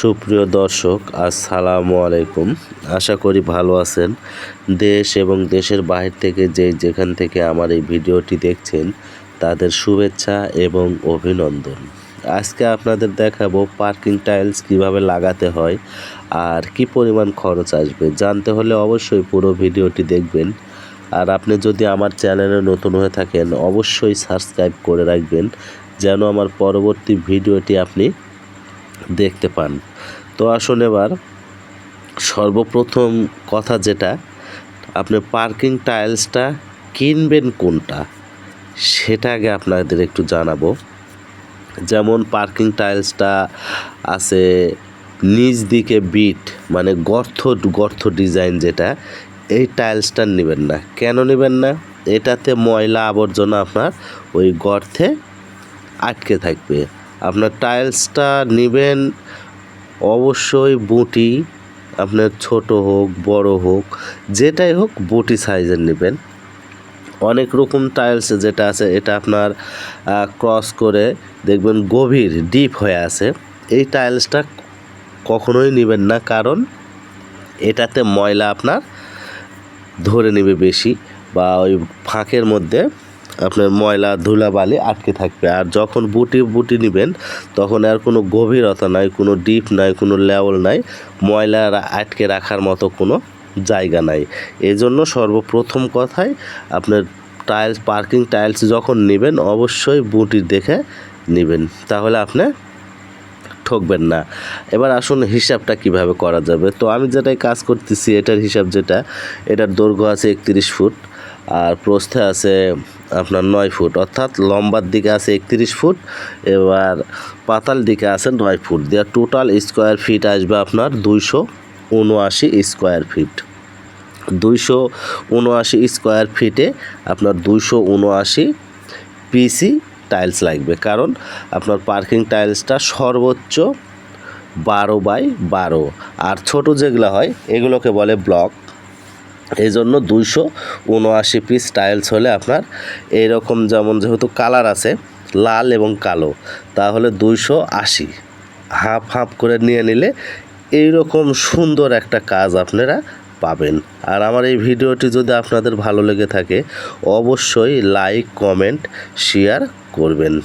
সুপ্রিয় দর্শক, আসসালামু আলাইকুম। আশা করি ভালো আছেন। দেশ এবং দেশের বাহির থেকে যে যেখান থেকে আমার এই ভিডিওটি দেখছেন, তাদের শুভেচ্ছা এবং অভিনন্দন। আজকে আপনাদের দেখাবো পার্কিং টাইলস কীভাবে লাগাতে হয় আর কি পরিমাণ খরচ আসবে। জানতে হলে অবশ্যই পুরো ভিডিওটি দেখবেন। আর আপনি যদি আমার চ্যানেলে নতুন হয়ে থাকেন, অবশ্যই সাবস্ক্রাইব করে রাখবেন, যেন আমার পরবর্তী ভিডিওটি আপনি দেখতে পান। তো আসুন এবার সর্বপ্রথম কথা যেটা, আপনি পার্কিং টাইলসটা কিনবেন কোনটা, সেটা আগে আপনাদের একটু জানাব। যেমন পার্কিং টাইলসটা আছে নিচ দিকে বিট মানে গর্ত গর্ত ডিজাইন যেটা, এই টাইলসটা নেবেন না। কেন নেবেন না? এটাতে ময়লা আবর্জনা আপনার ওই গর্তে আটকে থাকবে। আপনার টাইলসটা নেবেন অবশ্যই বুটি, আপনার ছোট হোক, বড় হোক, যেটাই হোক বুটি সাইজের নেবেন। অনেক রকম টাইলস যেটা আছে, এটা আপনার ক্রস করে দেখবেন গভীর, ডিপ হয়ে আছে। এই টাইলসটা কখনোই নেবেন না, কারণ এটাতে ময়লা আপনার ধরে নেবে বেশি বা ওই ফাঁকের মধ্যে আপনার ময়লা, ধুলাবালি আটকে থাকবে। আর যখন বুটি বুটি নেবেন, তখন আর কোনো গভীরতা নাই, কোনো ডিপ নাই, কোনো লেভেল নাই, ময়লা আটকে রাখার মতো কোনো জায়গা নাই। এই জন্য সর্বপ্রথম কথাই আপনার টাইলস পার্কিং টাইলস যখন নেবেন, অবশ্যই বুটি দেখে নেবেন। তাহলে আপনি ঠকবেন না। এবার আসুন হিসাবটা কীভাবে করা যাবে। তো আমি যেটাই কাজ করতেছি, এটার হিসাব যেটা, এটার দৈর্ঘ্য আছে একত্রিশ ফুট। আর প্রস্থে আছে আপনার নয় ফুট, অর্থাৎ লম্বার দিকে আছে একত্রিশ ফুট, এবার পাতাল দিকে আছে নয় ফুট। দেওয়ার টোটাল স্কোয়ার ফিট আসবে আপনার দুইশো উনআশি স্কোয়ার ফিট দুইশো উনআশি স্কোয়ার ফিটে আপনার দুইশো উনআশি পিসি টাইলস লাগবে। কারণ আপনার পার্কিং টাইলসটা সর্বোচ্চ বারো বাই বারো। আর ছোট যেগুলো হয়, এগুলোকে বলে ব্লক এই জন্য দুইশো উনআশি পিস টাইলস হলে আপনার এইরকম যেমন যেহেতু কালার আছে, লাল এবং কালো, তাহলে দুইশো আশি। হাফ হাফ করে নিয়ে নিলে এইরকম সুন্দর একটা কাজ আপনারা পাবেন। আর আমার এই ভিডিওটি যদি আপনাদের ভালো লেগে থাকে, অবশ্যই লাইক কমেন্ট শেয়ার করবেন।